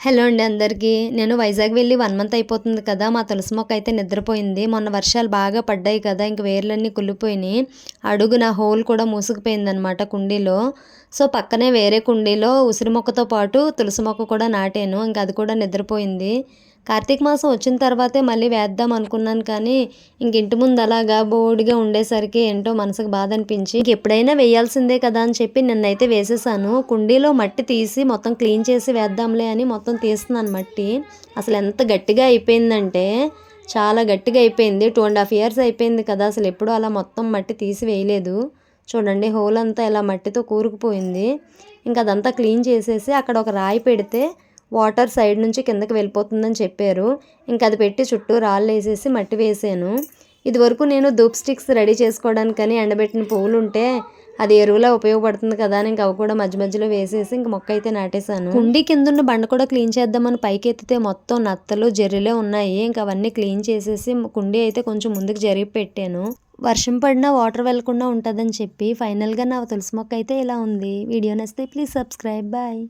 Hello అండి అందరికీ. నేను వైజాగ్ వెళ్ళి వన్ మంత్ అయిపోతుంది కదా మా తులసి మొక్క అయితే నిద్రపోయింది. మొన్న వర్షాలు బాగా పడ్డాయి కదా ఇంక వేర్లన్నీ కుళ్ళిపోయినాయి. అడుగున హోల్ కూడా మూసుకుపోయిందనమాట కుండీలో. సో పక్కనే వేరే కుండీలో ఉసిరి మొక్కతో పాటు తులసి మొక్క కూడా నాటాను. ఇంకా అది కూడా నిద్రపోయింది. కార్తీక మాసం వచ్చిన తర్వాతే మళ్ళీ వేద్దాం అనుకున్నాను కానీ ఇంక ఇంటి ముందు అలాగా బోడిగా ఉండేసరికి ఏంటో మనసుకు బాధ అనిపించి ఇంక ఎప్పుడైనా వేయాల్సిందే కదా అని చెప్పి నిన్నైతే వేసేసాను. కుండీలో మట్టి తీసి మొత్తం క్లీన్ చేసి వేద్దాంలే అని మొత్తం తీస్తున్నాను మట్టి. అసలు ఎంత గట్టిగా అయిపోయిందంటే చాలా గట్టిగా అయిపోయింది. టూ అండ్ హాఫ్ ఇయర్స్ అయిపోయింది కదా అసలు ఎప్పుడూ అలా మొత్తం మట్టి తీసి వేయలేదు. చూడండి హోల్ అంతా ఇలా మట్టితో కూరుకుపోయింది. ఇంకా అదంతా క్లీన్ చేసేసి అక్కడ ఒక రాయి పెడితే వాటర్ సైడ్ నుంచి కిందకి వెళ్ళిపోతుందని చెప్పారు. ఇంకా అది పెట్టి చుట్టూ రాళ్ళు వేసేసి మట్టి వేసాను. ఇదివరకు నేను ధూప్ స్టిక్స్ రెడీ చేసుకోవడానికని ఎండబెట్టిన పువ్వులు ఉంటే అది ఎరువులా ఉపయోగపడుతుంది కదా అని ఇంక అవి కూడా మధ్య మధ్యలో వేసేసి ఇంక మొక్క అయితే నాటేశాను. కుండీ కిందున్న బండ కూడా క్లీన్ చేద్దామని పైకి ఎత్తితే మొత్తం నత్తలు జర్రిలే ఉన్నాయి. ఇంకా అవన్నీ క్లీన్ చేసేసి కుండీ అయితే కొంచెం ముందుకు జరిగి పెట్టాను. వర్షం పడినా వాటర్ వెళ్ళకుండా ఉంటుందని చెప్పి ఫైనల్గా నా తులసి మొక్క అయితే ఇలా ఉంది. వీడియో నచ్చితే ప్లీజ్ సబ్స్క్రైబ్. బాయ్.